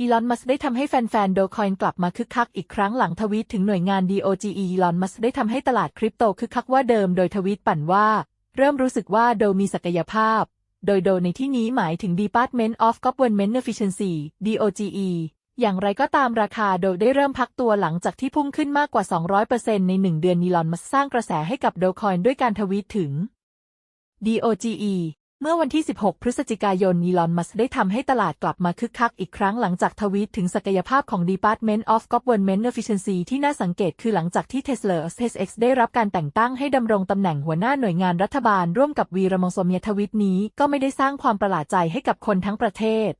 อีลอน มัสได้ทำให้แฟนๆ โดคอยน์กลับมาคึกคักอีกครั้งหลังทวีตถึงหน่วยงาน DOGE อีลอน มัสได้ทำให้ตลาดคริปโตคึกคักว่าเดิมโดยทวีตปั่นว่า เริ่มรู้สึกว่าโดมีศักยภาพ โดยโดในที่นี้หมายถึง Department of Government Efficiency DOGE อย่างไรก็ตามราคาโดได้เริ่มพักตัวหลังจากที่พุ่งขึ้นมากกว่า 200%ใน 1 เดือนนีลอนมัสสร้างกระแสให้กับโดคอยน์ด้วยการทวีตถึง DOGE เมื่อวันที่ 16 พฤศจิกายนนีลอนมัสได้ทำให้ตลาดกลับมาคึกคักอีกครั้งหลังจากทวีตถึงศักยภาพของ Department of Government Efficiency ที่น่าสังเกตคือหลังจากที่ Tesla SpaceX ได้รับการแต่งตั้งให้ดำรงตำแหน่งหัวหน้าหน่วยงานรัฐบาลร่วมกับวีรมงสมเมียทวิตนี้ก็ไม่ได้สร้างความประหลาดใจให้กับคนทั้งประเทศ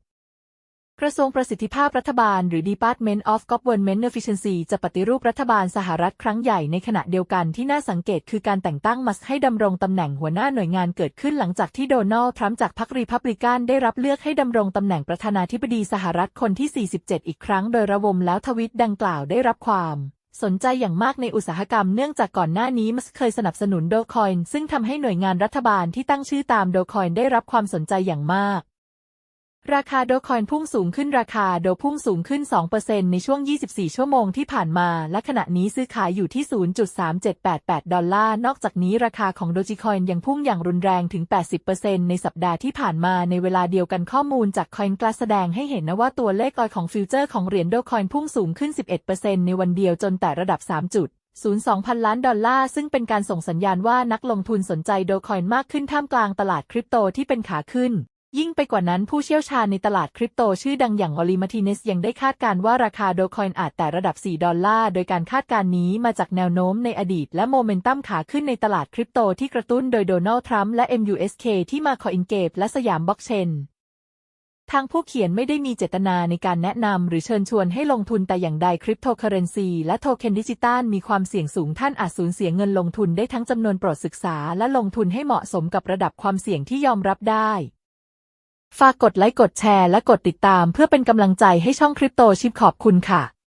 กระทรวงประสิทธิภาพรัฐบาลหรือ Department of Government Efficiency จะปฏิรูปรัฐบาลสหรัฐครั้งใหญ่ในขณะเดียวกันที่น่าสังเกตคือการแต่งตั้งมัสให้ดำรงตำแหน่งหัวหน้าหน่วยงานเกิดขึ้นหลังจากที่โดนัลด์ทรัมป์จากพรรครีพับลิกันได้รับเลือกให้ดำรงตำแหน่งประธานาธิบดีสหรัฐคนที่ 47 อีกครั้งโดยระวมแล้วทวิตดังกล่าวได้รับความสนใจอย่างมากในอุตสาหกรรมเนื่องจากก่อนหน้านี้มัสเคยสนับสนุนโดคอยน์ซึ่งทำให้หน่วยงานรัฐบาลที่ตั้งชื่อตามโดคอยน์ได้รับความสนใจอย่างมาก ราคาโดคอยน์พุ่งสูงขึ้นราคาโดพุ่งสูงขึ้น 2%ในช่วง 24 ชั่วโมงที่ผ่านมา และขณะนี้ซื้อขายอยู่ที่ 0.3788 ดอลลาร์ นอกจากนี้ราคาของโดจิคอยน์ยังพุ่งอย่างรุนแรงถึง 80%ในสัปดาห์ที่ผ่านมาในเวลาเดียวกันข้อมูลจากคอยน์กลาแสดงให้เห็นนะว่าตัวเลขออยของฟิวเจอร์ของเหรียญโดคอยน์พุ่งสูงขึ้น 11%ในวันเดียวจนแต่ระดับ 3 จุด02พันล้านดอลลาร์ ซึ่งเป็นการส่งสัญญาณว่านักลงทุนสนใจโดคอยน์มากขึ้นท่ามกลางตลาดคริปโตที่เป็นขาขึ้น ยิ่งไปกว่านั้นผู้เชี่ยวชาญในตลาดคริปโตชื่อดังอย่างอลิมาติเนสยังได้คาดการว่าราคาโดคอยน์อาจแต่ระดับ 4 ดอลลาร์ โดยการคาดการณ์นี้มาจากแนวโน้มในอดีตและโมเมนตัมขาขึ้นในตลาดคริปโตที่กระตุ้นโดยโดนัลด์ทรัมป์และ MUSK ที่มาคออินเกตและสยามบล็อกเชนทางผู้เขียนไม่ได้มีเจตนาในการแนะนำหรือเชิญชวนให้ลงทุนแต่อย่างใดคริปโตเคอเรนซีและโทเค็นดิจิตอลมีความเสี่ยงสูงท่านอาจสูญเสียเงินลงทุนได้ทั้งจำนวนโปรดศึกษาและลงทุนให้เหมาะสมกับระดับความเสี่ยงที่ยอมรับได้ ฝากกดไลค์กดแชร์และกดติดตามเพื่อเป็นกำลังใจให้ช่องคริปโตชิปขอบคุณค่ะ